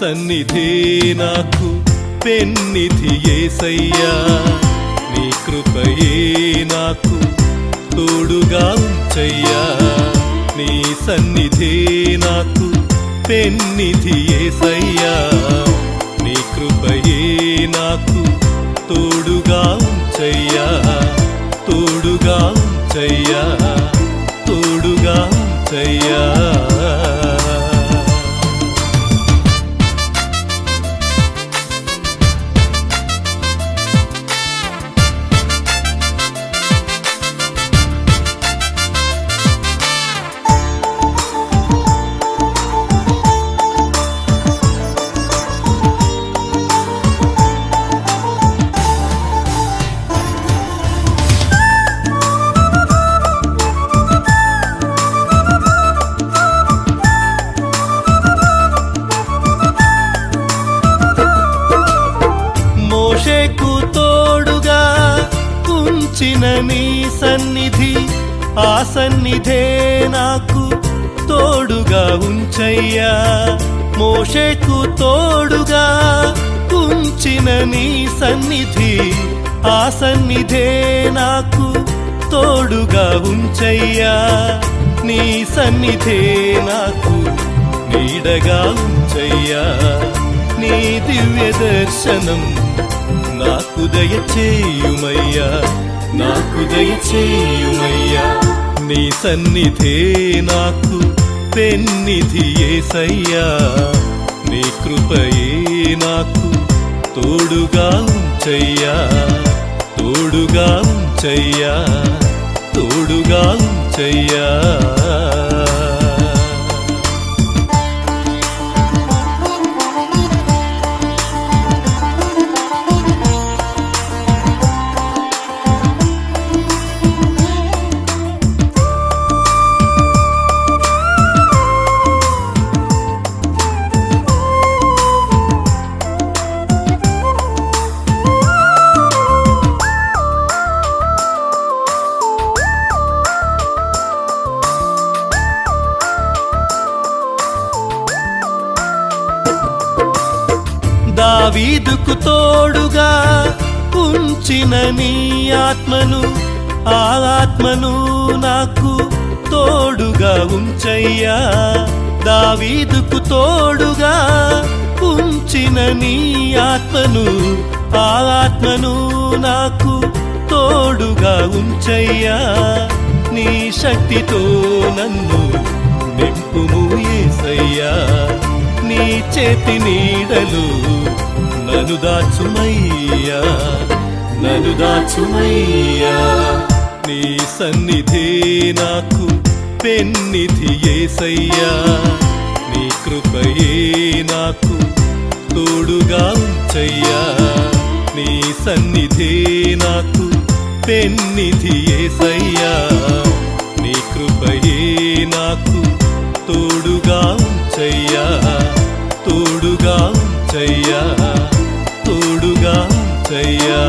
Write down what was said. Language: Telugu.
సన్నిధే నాకు పెన్నిధి ఏసయ్యా. నీ కృపయే నాకు తోడుగా ఉంచయ్యా. నీ సన్నిధే నాకు పెన్నిధి ఏసయ్యా. నీ కృపయే నాకు తోడుగా ఉంచయ్యా. తోడుగా ఉంచయ్యా. తోడుగా ఉంచయ్యా. మోషేకు తోడుగా ఉంచిన నీ సన్నిధి ఆ సన్నిధే నాకు తోడుగా ఉంచయ్యా. మోషకు తోడుగా ఉంచిన నీ సన్నిధి ఆ సన్నిధే నాకు తోడుగా ఉంచయ్యా. నీ సన్నిధే నాకు నీడగా ఉంచయ్యా. నీ దివ్య దర్శనం నాకు దయచేయుమయ్యా నాకు దయచేయుమయ్యా. నీ సన్నిధే నాకు పెన్నిధి ఏసయ్యా నీ కృపయే నాకు తోడుగా ఉంచయ్యా. తోడుగా ఉంచయ్యా తోడుగా ఉంచయ్యా. దావీదుకు తోడుగా ఉంచిన నీ ఆత్మను ఆ ఆత్మను నాకు తోడుగా ఉంచయ్యా. దావీదుకు తోడుగా ఉంచిన నీ ఆత్మను ఆ ఆత్మను నాకు తోడుగా ఉంచయ్యా. నీ శక్తితో నన్ను నింపుము ఏసయ్యా. నీ చేతి నీడలు నను దాచుమయ్యా నను దాచుమయ్యా. నీ సన్నిధే నాకు పెన్నిధి ఏసయ్యా. నీ కృపయే నాకు తోడుగా ఉంచయ్యా. నీ సన్నిధే నాకు పెన్నిధి ఏసయ్యా. నీ కృపయే నాకు తోడుగా ఉంచయ్యా. తోడుగా చెయ్యా తోడుగా చెయ్యా.